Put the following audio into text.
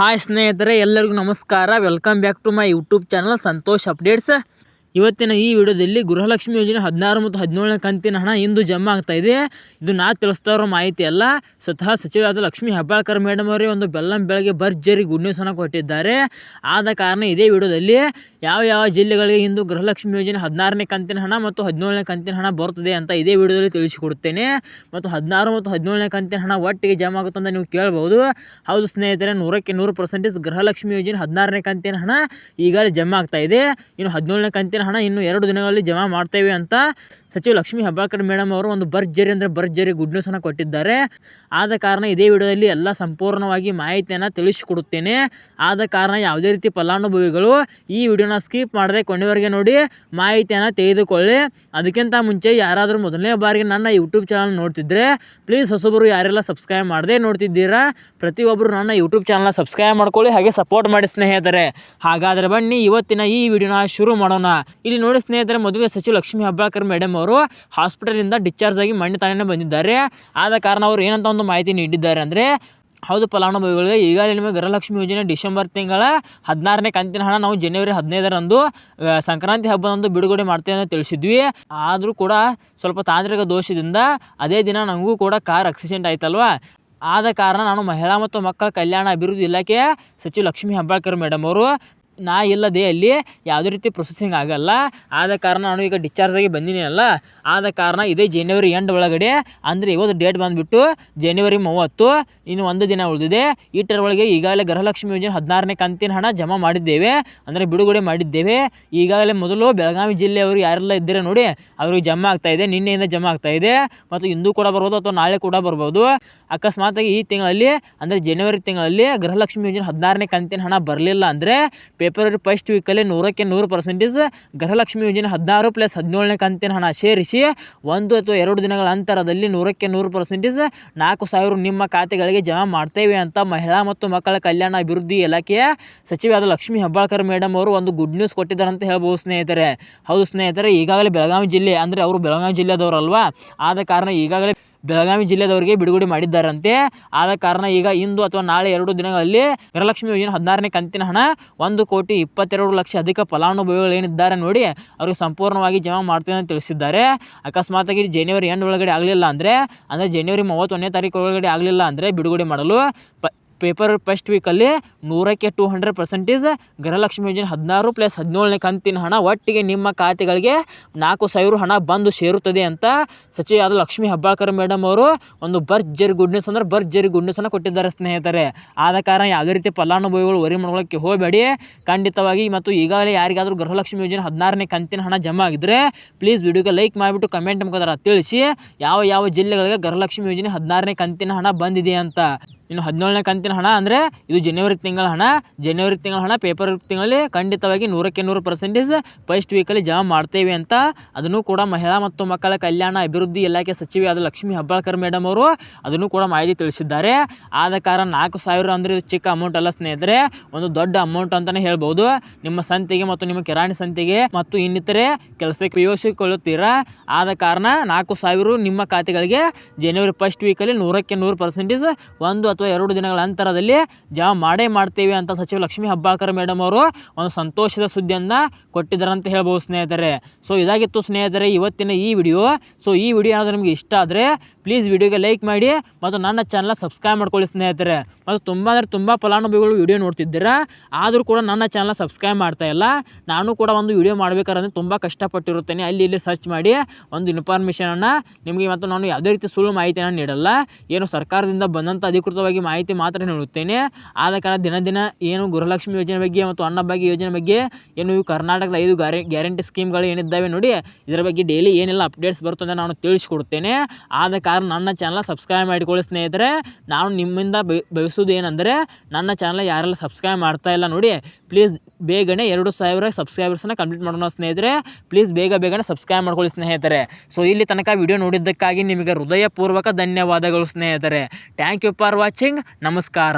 Hi ಸ್ನೇಹಿತರೆ ಎಲ್ಲರಿಗೂ ನಮಸ್ಕಾರ. Welcome back to my YouTube channel Santosh updates ಇವತ್ತಿನ ಈ ವಿಡಿಯೋದಲ್ಲಿ ಗೃಹಲಕ್ಷ್ಮಿ ಯೋಜನೆ ಹದಿನಾರು ಮತ್ತು ಹದಿನೇಳನೇ ಕಂತಿನ ಹಣ ಇಂದು ಜಮಾ ಆಗ್ತಾ ಇದೆ. ಇದು ನಾ ತಿಳಿಸ್ತಾ ಇರೋ ಮಾಹಿತಿ ಅಲ್ಲ. ಸ್ವತಃ ಸಚಿವರಾದ ಲಕ್ಷ್ಮೀ ಹೆಬ್ಬಾಳ್ಕರ್ ಮೇಡಮ್ ಅವರೇ ಒಂದು ಬೆಲ್ಲಂ ಬೆಳಗ್ಗೆ ಭರ್ಜರಿ ಗುಡ್ ನ್ಯೂಸ್ ಅನ್ನು ಕೊಟ್ಟಿದ್ದಾರೆ. ಆದ ಕಾರಣ ಇದೇ ವಿಡಿಯೋದಲ್ಲಿ ಯಾವ ಯಾವ ಜಿಲ್ಲೆಗಳಿಗೆ ಇಂದು ಗೃಹಲಕ್ಷ್ಮಿ ಯೋಜನೆ ಹದಿನಾರನೇ ಕಂತಿನ ಹಣ ಮತ್ತು ಹದಿನೇಳನೇ ಕಂತಿನ ಹಣ ಬರ್ತದೆ ಅಂತ ಇದೇ ವಿಡಿಯೋದಲ್ಲಿ ತಿಳಿಸಿಕೊಡುತ್ತೇನೆ. ಮತ್ತು ಹದಿನಾರು ಮತ್ತು ಹದಿನೇಳನೇ ಕಂತಿನ ಹಣ ಒಟ್ಟಿಗೆ ಜಮಾ ಆಗುತ್ತೆ ಅಂತ ನೀವು ಕೇಳ್ಬೋದು. ಹೌದು ಸ್ನೇಹಿತರೆ, ನೂರಕ್ಕೆ ನೂರು ಪರ್ಸೆಂಟೇಜ್ ಗೃಹಲಕ್ಷ್ಮಿ ಯೋಜನೆ ಹದಿನಾರನೇ ಕಂತಿನ ಹಣ ಈಗಾಗಲೇ ಜಮಾ ಆಗ್ತಾ ಇದೆ. ಇನ್ನು ಹದಿನೇಳನೇ ಕಂತಿನ ಹಣ ಇನ್ನು ಎರಡು ದಿನಗಳಲ್ಲಿ ಜಮಾ ಮಾಡ್ತೇವೆ ಅಂತ ಸಚಿವ ಲಕ್ಷ್ಮೀ ಹೆಬ್ಬಾಕರ್ ಮೇಡಮ್ ಅವರು ಒಂದು ಭರ್ಜರಿ ಅಂದರೆ ಭರ್ಜರಿ ಗುಡ್ ನ್ಯೂಸ್ ಅನ್ನು ಕೊಟ್ಟಿದ್ದಾರೆ. ಆದ ಕಾರಣ ಇದೇ ವಿಡಿಯೋದಲ್ಲಿ ಎಲ್ಲ ಸಂಪೂರ್ಣವಾಗಿ ಮಾಹಿತಿಯನ್ನು ತಿಳಿಸಿಕೊಡುತ್ತೇನೆ. ಆದ ಕಾರಣ ಯಾವುದೇ ರೀತಿ ಫಲಾನುಭವಿಗಳು ಈ ವಿಡಿಯೋನ ಸ್ಕಿಪ್ ಮಾಡದೆ ಕೊನೆವರೆಗೆ ನೋಡಿ ಮಾಹಿತಿಯನ್ನು ತೆಗೆದುಕೊಳ್ಳಿ. ಅದಕ್ಕಿಂತ ಮುಂಚೆ ಯಾರಾದರೂ ಮೊದಲನೇ ಬಾರಿಗೆ ನನ್ನ ಯೂಟ್ಯೂಬ್ ಚಾನಲ್ ನೋಡ್ತಿದ್ರೆ ಪ್ಲೀಸ್ ಹೊಸಬರು ಯಾರೆಲ್ಲ ಸಬ್ಸ್ಕ್ರೈಬ್ ಮಾಡದೆ ನೋಡ್ತಿದ್ದೀರಾ, ಪ್ರತಿಯೊಬ್ಬರು ನನ್ನ ಯೂಟ್ಯೂಬ್ ಚಾನಲ್ನ ಸಬ್ಸ್ಕ್ರೈಬ್ ಮಾಡ್ಕೊಳ್ಳಿ, ಹಾಗೆ ಸಪೋರ್ಟ್ ಮಾಡಿ ಸ್ನೇಹಿತರೆ. ಹಾಗಾದರೆ ಬನ್ನಿ, ಇವತ್ತಿನ ಈ ವಿಡಿಯೋನ ಶುರು ಮಾಡೋಣ. ಇಲ್ಲಿ ನೋಡಿ ಸ್ನೇಹಿತರೆ, ಮದುವೆ ಸಚಿವ ಲಕ್ಷ್ಮೀ ಹೆಬ್ಬಾಳ್ಕರ್ ಮೇಡಮ್ ಅವರು ಹಾಸ್ಪಿಟಲಿಂದ ಡಿಸ್ಚಾರ್ಜ್ ಆಗಿ ಮಣ್ಣೆ ತಾನೇ ಬಂದಿದ್ದಾರೆ. ಆದ ಕಾರಣ ಅವರು ಏನಂತ ಒಂದು ಮಾಹಿತಿ ನೀಡಿದ್ದಾರೆ ಅಂದರೆ, ಹೌದು ಫಲಾನುಭವಿಗಳಿಗೆ ಈಗಾಗಲೇ ನಿಮಗೆ ಗೃಹಲಕ್ಷ್ಮಿ ಯೋಜನೆ ಡಿಸೆಂಬರ್ ತಿಂಗಳ ಹದಿನಾರನೇ ಕಂತಿನ ಹಣ ನಾವು ಜನವರಿ ಹದಿನೈದರಂದು ಸಂಕ್ರಾಂತಿ ಹಬ್ಬದಂದು ಬಿಡುಗಡೆ ಮಾಡ್ತೇವೆ ಅಂತ ತಿಳಿಸಿದ್ವಿ. ಆದರೂ ಕೂಡ ಸ್ವಲ್ಪ ತಾಂತ್ರಿಕ ದೋಷದಿಂದ ಅದೇ ದಿನ ನನಗೂ ಕೂಡ ಕಾರ್ ಆಕ್ಸಿಡೆಂಟ್ ಆಯ್ತಲ್ವಾ? ಆದ ಕಾರಣ ನಾನು ಮಹಿಳಾ ಮತ್ತು ಮಕ್ಕಳ ಕಲ್ಯಾಣ ಅಭಿವೃದ್ಧಿ ಇಲಾಖೆ ಸಚಿವ ಲಕ್ಷ್ಮೀ ಹೆಬ್ಬಾಳ್ಕರ್ ಮೇಡಮ್ ಅವರು ನಾ ಇಲ್ಲದೆ ಅಲ್ಲಿ ಯಾವುದೇ ರೀತಿ ಪ್ರೊಸೆಸಿಂಗ್ ಆಗಲ್ಲ. ಆದ ಕಾರಣ ನಾನು ಈಗ ಡಿಸ್ಚಾರ್ಜ್ ಆಗಿ ಬಂದಿನಿ ಅಲ್ಲ. ಆದ ಕಾರಣ ಇದೇ ಜನವರಿ ಎಂಡ್ ಒಳಗಡೆ, ಅಂದರೆ ಇವತ್ತು ಡೇಟ್ ಬಂದುಬಿಟ್ಟು ಜನವರಿ ಮೂವತ್ತು, ಇನ್ನು ಒಂದು ದಿನ ಉಳಿದಿದೆ. ಈಟರ ಒಳಗೆ ಈಗಾಗಲೇ ಗೃಹಲಕ್ಷ್ಮಿ ಯೋಜನೆ ಹದಿನಾರನೇ ಕಂತಿನ ಹಣ ಜಮಾ ಮಾಡಿದ್ದೇವೆ. ಅಂದರೆ ಬಿಡುಗಡೆ ಮಾಡಿದ್ದೇವೆ. ಈಗಾಗಲೇ ಮೊದಲು ಬೆಳಗಾವಿ ಜಿಲ್ಲೆಯವರು ಯಾರೆಲ್ಲ ಇದ್ದೀರಾ ನೋಡಿ, ಅವ್ರಿಗೆ ಜಮಾ ಆಗ್ತಾ ಇದೆ, ನಿನ್ನೆಯಿಂದ ಜಮಾ ಆಗ್ತಾ ಇದೆ. ಮತ್ತು ಇಂದು ಕೂಡ ಬರ್ಬೋದು ಅಥವಾ ನಾಳೆ ಕೂಡ ಬರ್ಬೋದು. ಅಕಸ್ಮಾತಾಗಿ ಈ ತಿಂಗಳಲ್ಲಿ, ಅಂದರೆ ಜನವರಿ ತಿಂಗಳಲ್ಲಿ ಗೃಹಲಕ್ಷ್ಮಿ ಯೋಜನೆ ಹದಿನಾರನೇ ಕಂತಿನ ಹಣ ಬರಲಿಲ್ಲ ಅಂದರೆ ಫೆಬ್ರವರಿ ಫಸ್ಟ್ ವೀಕಲ್ಲಿ ನೂರಕ್ಕೆ ನೂರು ಪರ್ಸೆಂಟೇಜ್ ಗೃಹಲಕ್ಷ್ಮಿ ಯೋಜನೆ ಹದಿನಾರು ಪ್ಲಸ್ ಹದಿನೇಳನೇ ಕಂತಿನ ಹಣ ಸೇರಿಸಿ ಒಂದು ಅಥವಾ ಎರಡು ದಿನಗಳ ಅಂತರದಲ್ಲಿ ನೂರಕ್ಕೆ ನೂರು ಪರ್ಸೆಂಟೇಜ್ ನಾಲ್ಕು ಸಾವಿರ ನಿಮ್ಮ ಖಾತೆಗಳಿಗೆ ಜಮಾ ಮಾಡ್ತೇವೆ ಅಂತ ಮಹಿಳಾ ಮತ್ತು ಮಕ್ಕಳ ಕಲ್ಯಾಣ ಅಭಿವೃದ್ಧಿ ಇಲಾಖೆಯ ಸಚಿವಾದ ಲಕ್ಷ್ಮಿ ಹೆಬ್ಬಾಳ್ಕರ್ ಮೇಡಮ್ ಅವರು ಒಂದು ಗುಡ್ ನ್ಯೂಸ್ ಕೊಟ್ಟಿದ್ದಾರೆ ಅಂತ ಹೇಳ್ಬೋದು ಸ್ನೇಹಿತರೆ. ಹೌದು ಸ್ನೇಹಿತರೆ, ಈಗಾಗಲೇ ಬೆಳಗಾವಿ ಜಿಲ್ಲೆ, ಅಂದರೆ ಅವರು ಬೆಳಗಾವಿ ಜಿಲ್ಲೆದವರಲ್ವಾ? ಆದ ಕಾರಣ ಈಗಾಗಲೇ ಬೆಳಗಾವಿ ಜಿಲ್ಲೆದವರಿಗೆ ಬಿಡುಗಡೆ ಮಾಡಿದ್ದಾರಂತೆ. ಆದ ಕಾರಣ ಈಗ ಇಂದು ಅಥವಾ ನಾಳೆ ಎರಡು ದಿನಗಳಲ್ಲಿ ಗೃಹಲಕ್ಷ್ಮಿ ಯೋಜನೆ ಹದಿನಾರನೇ ಕಂತಿನ ಹಣ ಒಂದು ಕೋಟಿ ಇಪ್ಪತ್ತೆರಡು ಲಕ್ಷ ಅಧಿಕ ಫಲಾನುಭವಿಗಳು ಏನಿದ್ದಾರೆ ನೋಡಿ ಅವ್ರಿಗೆ ಸಂಪೂರ್ಣವಾಗಿ ಜಮಾ ಮಾಡ್ತೇನೆ ಅಂತ ತಿಳಿಸಿದ್ದಾರೆ. ಅಕಸ್ಮಾತಾಗಿ ಜನವರಿ ಎಂಡ್ ಒಳಗಡೆ ಆಗಲಿಲ್ಲ ಅಂದರೆ ಅಂದರೆ ಜನವರಿ ಮೂವತ್ತೊಂದನೇ ತಾರೀಕು ಒಳಗಡೆ ಆಗಲಿಲ್ಲ ಅಂದರೆ ಬಿಡುಗಡೆ ಮಾಡಲು ಪ ಪೇಪರ್ ಫಸ್ಟ್ ವೀಕಲ್ಲಿ ನೂರಕ್ಕೆ ಟೂ ಹಂಡ್ರೆಡ್ ಪರ್ಸೆಂಟೇಜ್ ಗೃಹಲಕ್ಷ್ಮಿ ಯೋಜನೆ ಹದಿನಾರು ಪ್ಲಸ್ ಹದಿನೇಳನೇ ಕಂತಿನ ಹಣ ಒಟ್ಟಿಗೆ ನಿಮ್ಮ ಖಾತೆಗಳಿಗೆ ನಾಲ್ಕು ಸಾವಿರ ಹಣ ಬಂದು ಸೇರುತ್ತದೆ ಅಂತ ಸಚಿವಾದ ಲಕ್ಷ್ಮಿ ಹೆಬ್ಬಾಳ್ಕರ್ ಮೇಡಮ್ ಅವರು ಒಂದು ಭರ್ಜರಿ ಗುಡ್ ನ್ಯೂಸ್ ಅಂದ್ರೆ ಬರ್ಜರಿ ಗುಡ್ ನ್ಯೂಸನ್ನು ಕೊಟ್ಟಿದ್ದಾರೆ ಸ್ನೇಹಿತರೆ. ಆದ ಕಾರಣ ಯಾವುದೇ ರೀತಿ ಫಲಾನುಭವಿಗಳು ವರಿ ಮಾಡ್ಕೊಳ್ಳೋಕ್ಕೆ ಹೋಗಬೇಡಿ. ಖಂಡಿತವಾಗಿ ಮತ್ತು ಈಗಾಗಲೇ ಯಾರಿಗಾದರೂ ಗೃಹಲಕ್ಷ್ಮಿ ಯೋಜನೆ ಹದಿನಾರನೇ ಕಂತಿನ ಹಣ ಜಮಾ ಆಗಿದ್ರೆ ಪ್ಲೀಸ್ ವಿಡಿಯೋಗೆ ಲೈಕ್ ಮಾಡಿಬಿಟ್ಟು ಕಮೆಂಟ್ ಮುಖಾಂತರ ತಿಳಿಸಿ ಯಾವ ಯಾವ ಜಿಲ್ಲೆಗಳಿಗೆ ಗೃಹಲಕ್ಷ್ಮಿ ಯೋಜನೆ ಹದಿನಾರನೇ ಕಂತಿನ ಹಣ ಬಂದಿದೆ ಅಂತ. ಇನ್ನು ಹದಿನೇಳನೇ ಕಂತಿನ ಹಣ ಅಂದರೆ ಇದು ಜನವರಿ ತಿಂಗಳ ಹಣ. ಜನವರಿ ತಿಂಗಳ ಹಣ ಪೇಪರ್ ತಿಂಗಳಲ್ಲಿ ಖಂಡಿತವಾಗಿ ನೂರಕ್ಕೆ ನೂರು ಪರ್ಸೆಂಟೇಜ್ ಫಸ್ಟ್ ವೀಕಲ್ಲಿ ಜಮಾ ಮಾಡ್ತೇವೆ ಅಂತ. ಅದನ್ನು ಕೂಡ ಮಹಿಳಾ ಮತ್ತು ಮಕ್ಕಳ ಕಲ್ಯಾಣ, ಅಭಿವೃದ್ಧಿ ಇಲಾಖೆ ಸಚಿವೆ ಆದ ಲಕ್ಷ್ಮೀ ಹಬ್ಬಾಳ್ಕರ್ ಮೇಡಮ್ ಅವರು ಅದನ್ನು ಕೂಡ ಮಾಹಿತಿ ತಿಳಿಸಿದ್ದಾರೆ. ಆದ ಕಾರಣ ನಾಲ್ಕು ಸಾವಿರ ಅಂದರೆ ಇದು ಚಿಕ್ಕ ಅಮೌಂಟ್ ಅಲ್ಲ ಸ್ನೇಹಿತರೆ. ಒಂದು ದೊಡ್ಡ ಅಮೌಂಟ್ ಅಂತಲೇ ಹೇಳ್ಬೋದು. ನಿಮ್ಮ ಸಂತೆಗೆ ಮತ್ತು ನಿಮ್ಮ ಕಿರಾಣಿ ಸಂತೆಗೆ ಮತ್ತು ಇನ್ನಿತರೆ ಕೆಲಸಕ್ಕೆ ಉಪಯೋಗಿಸಿಕೊಳ್ಳುತ್ತೀರಾ? ಆದ ಕಾರಣ ನಾಲ್ಕು ಸಾವಿರ ನಿಮ್ಮ ಖಾತೆಗಳಿಗೆ ಜನವರಿ ಫಸ್ಟ್ ವೀಕಲ್ಲಿ ನೂರಕ್ಕೆ ನೂರು ಪರ್ಸೆಂಟೇಜ್ ಒಂದು ಅಥವಾ ಎರಡು ದಿನಗಳ ಅಂತರದಲ್ಲಿ ಜಮಾ ಮಾಡೇ ಮಾಡ್ತೇವೆ ಅಂತ ಸಚಿವ ಲಕ್ಷ್ಮೀ ಹಬ್ಬಾಕರ್ ಮೇಡಮ್ ಅವರು ಒಂದು ಸಂತೋಷದ ಸುದ್ದಿಯನ್ನು ಕೊಟ್ಟಿದ್ದಾರೆ ಅಂತ ಹೇಳ್ಬೋದು ಸ್ನೇಹಿತರೆ. ಸೊ ಇದಾಗಿತ್ತು ಸ್ನೇಹಿತರೆ, ಇವತ್ತಿನ ಈ ವಿಡಿಯೋ. ಸೊ ಈ ವಿಡಿಯೋ ಏನಾದರೂ ನಿಮಗೆ ಇಷ್ಟ ಆದರೆ ಪ್ಲೀಸ್ ವಿಡಿಯೋಗೆ ಲೈಕ್ ಮಾಡಿ ಮತ್ತು ನನ್ನ ಚಾನಲ್ ಸಬ್ಸ್ಕ್ರೈಬ್ ಮಾಡ್ಕೊಳ್ಳಿ ಸ್ನೇಹಿತರೆ. ಮತ್ತು ತುಂಬ ಅಂದರೆ ತುಂಬ ಫಲಾನುಭವಿಗಳು ವಿಡಿಯೋ ನೋಡ್ತಿದ್ದೀರಾ, ಆದರೂ ಕೂಡ ನನ್ನ ಚಾನಲ್ ಸಬ್ಸ್ಕ್ರೈಬ್ ಮಾಡ್ತಾ ಇಲ್ಲ. ನಾನು ಕೂಡ ಒಂದು ವಿಡಿಯೋ ಮಾಡಬೇಕಾದ್ರೆ ತುಂಬ ಕಷ್ಟಪಟ್ಟಿರುತ್ತೇನೆ. ಅಲ್ಲಿ ಇಲ್ಲಿ ಸರ್ಚ್ ಮಾಡಿ ಒಂದು ಇನ್ಫಾರ್ಮೇಷನನ್ನು ನಿಮಗೆ ಮತ್ತು ನಾನು ಯಾವುದೇ ರೀತಿ ಸುಳ್ಳು ಮಾಹಿತಿಯನ್ನು ನೀಡಲ್ಲ. ಏನು ಸರ್ಕಾರದಿಂದ ಬಂದಂಥ ಅಧಿಕೃತವಾಗಿ ಮಾಹಿತಿ ಮಾತ್ರ ನೀಡುತ್ತೇನೆ ಆದ ಕಾರಣ ದಿನ ದಿನ ಏನು ಗೃಹಲಕ್ಷ್ಮಿ ಯೋಜನೆ ಬಗ್ಗೆ ಮತ್ತು ಅನ್ನಭಾಗ್ಯ ಯೋಜನೆ ಬಗ್ಗೆ ಏನು ಕರ್ನಾಟಕದ ಐದು ಗ್ಯಾರೆ, ಗ್ಯಾರಂಟಿ ಸ್ಕೀಮ್ಗಳು ಏನಿದ್ದಾವೆ ನೋಡಿ, ಇದರ ಬಗ್ಗೆ ಡೈಲಿ ಏನೆಲ್ಲ ಅಪ್ಡೇಟ್ಸ್ ಬರುತ್ತದೆ ನಾನು ತಿಳಿಸ್ಕೊಡ್ತೇನೆ. ಆದ ಕಾರಣ ನನ್ನ ಚಾನಲ್ ಸಬ್ಸ್ಕ್ರೈಬ್ ಮಾಡಿಕೊಳ್ಳಿ ಸ್ನೇಹಿತರೆ. ನಾನು ನಿಮ್ಮಿಂದ ಬಯ- ಬಯಸೋದು ಏನಂದರೆ, ನನ್ನ ಚಾನಲ್ ಯಾರೆಲ್ಲ ಸಬ್ಸ್ಕ್ರೈಬ್ ಮಾಡ್ತಾ ಇಲ್ಲ ನೋಡಿ ಪ್ಲೀಸ್ ಬೇಗನೆ ಎರಡು ಸಾವಿರ ಸಬ್ಸ್ಕ್ರೈಬರ್ಸನ್ನ ಕಂಪ್ಲೀಟ್ ಮಾಡೋಣ ಸ್ನೇಹಿತರೆ. ಪ್ಲೀಸ್ ಬೇಗ ಬೇಗನೆ ಸಬ್ಸ್ಕ್ರೈಬ್ ಮಾಡ್ಕೊಳ್ಳಿ ಸ್ನೇಹಿತರೆ. ಸೊ ಇಲ್ಲಿ ತನಕ ವಿಡಿಯೋ ನೋಡಿದ್ದಕ್ಕಾಗಿ ನಿಮಗೆ ಹೃದಯಪೂರ್ವಕ ಧನ್ಯವಾದಗಳು ಸ್ನೇಹಿತರೆ. ಥ್ಯಾಂಕ್ ಯು ಫಾರ್ ವಾಚಿಂಗ್ ನಮಸ್ಕಾರ.